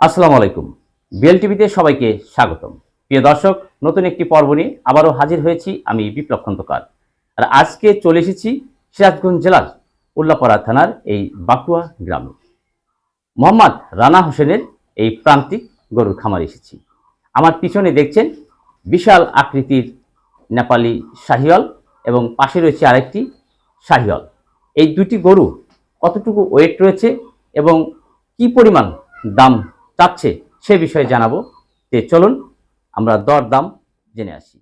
আসসালামু আলাইকুম। বিএল টিভিতে সবাইকে স্বাগতম। প্রিয় দর্শক, নতুন একটি পর্ব নিয়ে আবারও হাজির হয়েছি আমি বিপ্লব খন্দকার। আর আজকে চলে এসেছি সিরাজগঞ্জ জেলার উল্লাপাড়া থানার এই বাকুয়া গ্রামে। মোহাম্মদ রানা হোসেনের এই প্রান্তিক গরুর খামারে এসেছি। আমার পিছনে দেখছেন বিশাল আকৃতির নেপালি শাহিওয়াল এবং পাশে রয়েছে আরেকটি শাহিওয়াল। এই দুটি গরু কতটুকু ওয়েট রয়েছে এবং কি পরিমাণ দাম চাচ্ছে সে বিষয়ে জানাব। তে চলুন আমরা দরদাম জেনে আসি।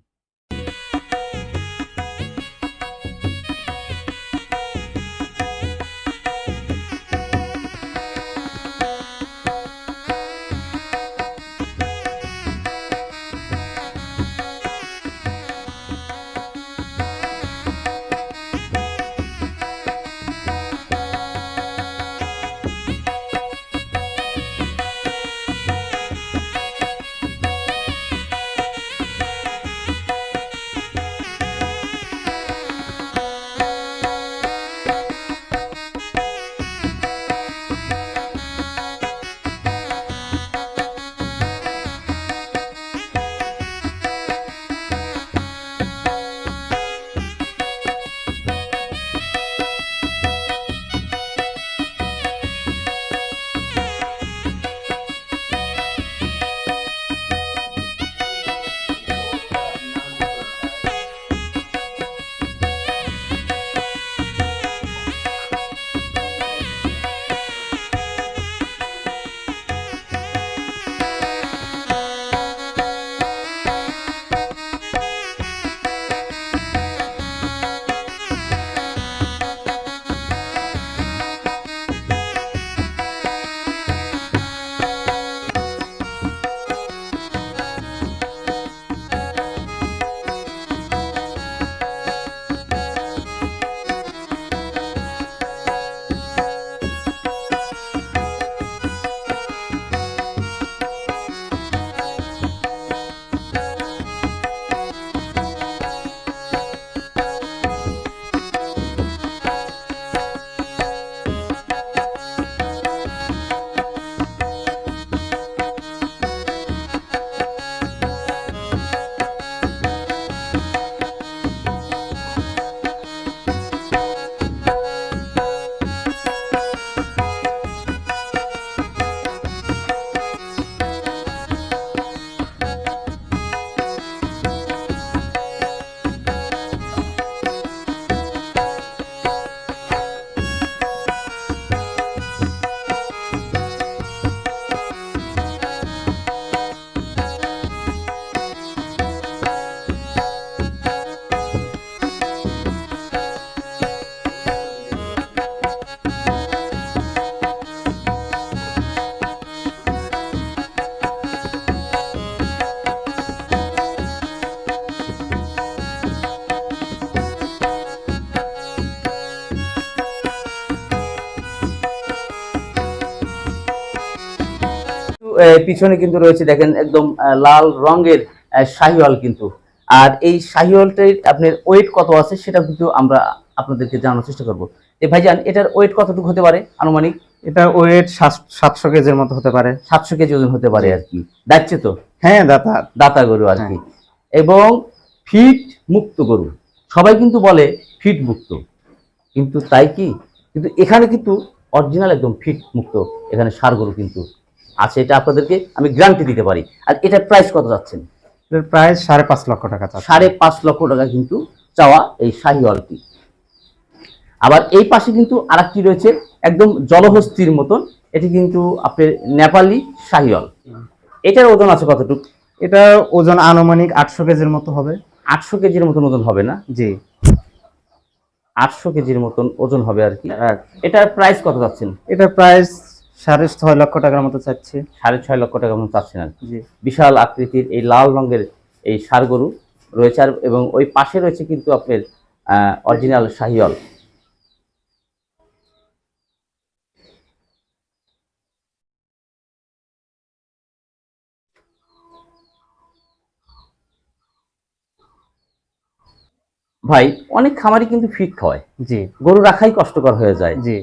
পিছনে কিন্তু রয়েছে দেখেন একদম লাল রঙের শাহিওয়াল কিন্তু। আর এই শাহিওয়ালটার আপনার ওয়েট কত আছে সেটা কিন্তু আমরা আপনাদেরকে জানানোর চেষ্টা করব। এ ভাইজান এটার ওয়েট কতটুকু হতে পারে আনুমানিক? এটা ওয়েট সাতশো কেজির মতো হতে পারে। সাতশো কেজি ওজন হতে পারে আর কি। যাচ্ছে তো? হ্যাঁ দাদা দাতা গরু আর কি। এবং ফিট মুক্ত গরু। সবাই কিন্তু বলে ফিট মুক্ত। কিন্তু তাই কি? কিন্তু এখানে কিন্তু অরিজিনাল একদম ফিট মুক্ত। এখানে সার গরু কিন্তু আছে এটা আপনাদেরকে আমি গ্যারান্টি দিতে পারি। আর এটার প্রাইস কত যাচ্ছেন এটার প্রাইস সাড়ে পাঁচ লক্ষ টাকা সাড়ে পাঁচ লক্ষ টাকা কিন্তু চাওয়া এই শাহিওয়ালটি আবার এই পাশে কিন্তু আরেকটি রয়েছে একদম জলহস্তির মতন। এটি কিন্তু আপনার নেপালি শাহিওয়াল এটার ওজন আছে কতটুকু? এটার ওজন আনুমানিক আটশো কেজির মতো হবে। আটশো কেজির মতন ওজন হবে না? জি। আটশো কেজির মতন ওজন হবে আর কি। আর এটার প্রাইস কত যাচ্ছেন এটার প্রাইস সাড়ে ছয় লক্ষ টাকার মতো চাচ্ছি। সাড়ে ছয় লক্ষ টাকা মতন চাচ্ছেন আর কি। জি। বিশাল আকৃতির এই লাল রঙের এই ষাড় গরু রয়েছে আর এবং ওই পাশে রয়েছে কিন্তু আপনার অরিজিনাল শাহিওয়াল। ভাই অনেক খামারি কিন্তু ফিট খাওয়ায় জি। গরু রাখাই কষ্টকর হয়ে যায়। জি।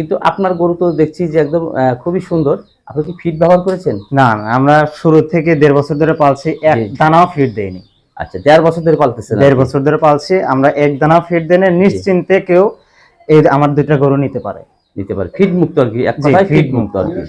কিন্তু আপনার গরু তো দেখছি যে একদম আহ, খুবই সুন্দর। আপনি কি ফিড ব্যবহার করেছেন? না না, আমরা শুরু থেকে দেড় বছর ধরে পালছি এক দানাও ফিট দেয়নি আচ্ছা দেড় বছর ধরে পালতেছেন দেড় বছর ধরে পালছি আমরা এক দানাও ফিট দেনে নিশ্চিন্তে কেউ এই আমার দুইটা গরু নিতে পারে। নিতে পারে। ফিড মুক্ত আর কি? এক জি, কথায় ফিড মুক্ত আর কি।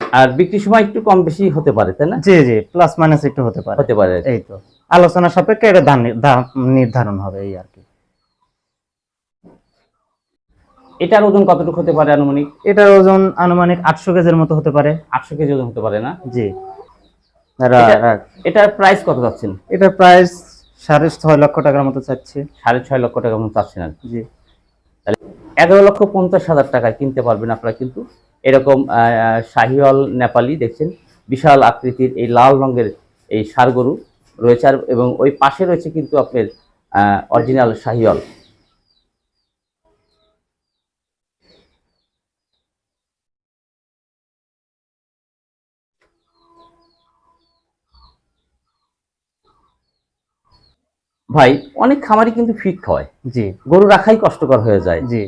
আর বিক্রির সময় একটু কম বেশি হতে পারে তাই না? জি জি প্লাস মাইনাস একটু হতে পারে। হতে পারে এই তো। আলোচনা সাপেক্ষে এটা দাম নির্ধারণ হবে এই আর কি। এটার ওজন কতটুকু হতে পারে আনুমানিক? এটার ওজন আনুমানিক আটশো কেজির মতো হতে পারে। আটশো কেজি ওজন হতে পারে না? জি। এটার প্রাইস কত যাচ্ছেন এটার প্রাইস সাড়ে ছয় লক্ষ টাকার মতো চাচ্ছি। সাড়ে ছয় লক্ষ টাকার মতো চাচ্ছেন আর। জি। এগারো লক্ষ পঞ্চাশ হাজার টাকায় কিনতে পারবেন আপনারা কিন্তু। এরকম শাহিওয়াল নেপালি দেখছেন? বিশাল আকৃতির এই লাল রঙের এই গরু রয়েছে আর এবং ওই পাশে রয়েছে কিন্তু আপনার অরিজিনাল শাহিওয়াল। ভাই অনেক খামারি কিন্তু ফিট খাওয়ায়। জি। গরু রাখাই কষ্টকর হয়ে যায়। জি।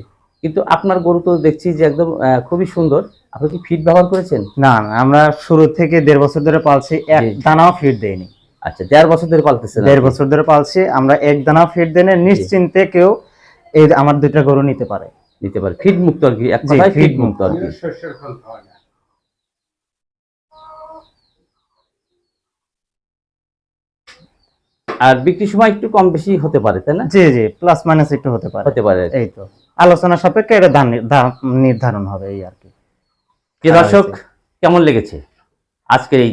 কিন্তু আপনার গরু তো দেখছি যে একদম খুবই সুন্দর। আপনি কি ফিড ব্যবহার করেছেন? না না, আমরা শুরু থেকে দেড় বছর ধরে পালছি এক দানাও ফিট দেয়নি। আচ্ছা দেড় বছর ধরে পালতেছেন দেড় বছর ধরে পালছি। আমরা এক দানাও ফিট দেনে নিশ্চিন্তে কেউ এই আমার দুইটা গরু নিতে পারে। নিতে পারে। ফিড মুক্ত আর কি এক কথায় মুক্ত আর কি। আর বিক্রির সময় একটু কম বেশি হতে পারে তাই না? জি জি প্লাস মাইনাস একটু হতে পারে। হতে পারে। এই তো। আলোচনা সাপেক্ষে এটা দাম নির্ধারণ হবে এই আর কি। দর্শক কেমন লেগেছে? আজকের এই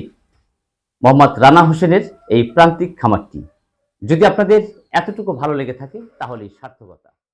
মোহাম্মদ রানা হোসেনের এই প্রান্তিক খামারটি। যদি আপনাদের এতটুকু ভালো লেগে থাকে তাহলে সার্থকতা।